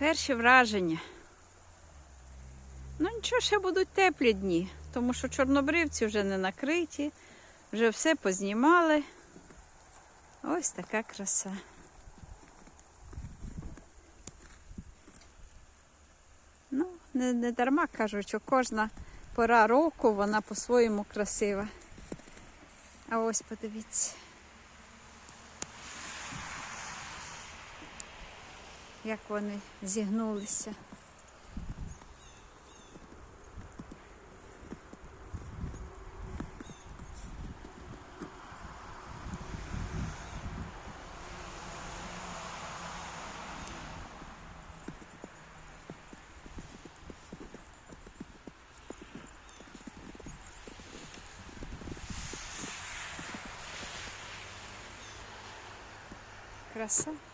Перші враження. Ну нічого, ще будуть теплі дні, тому що чорнобривці вже не накриті, вже все познімали. Ось така краса. Ну, не, не дарма кажуть, що кожна пора року вона по-своєму красива. А ось подивіться. Як вони зігнулися. Краса.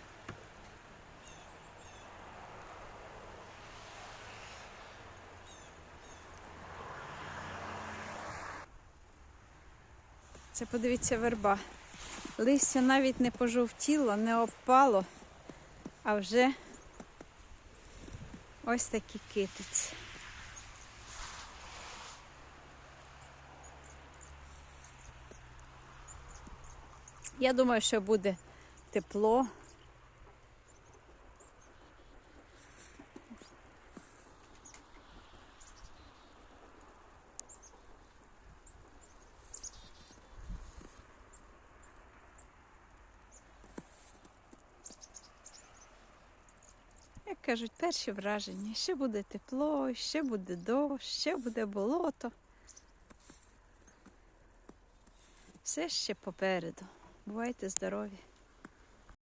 Це подивіться верба. Листя навіть не пожовтіло, не опало, а вже ось такі китиці. Я думаю, що буде тепло. Кажуть, перші враження. Ще буде тепло, ще буде дощ, ще буде болото. Все ще попереду. Бувайте здорові!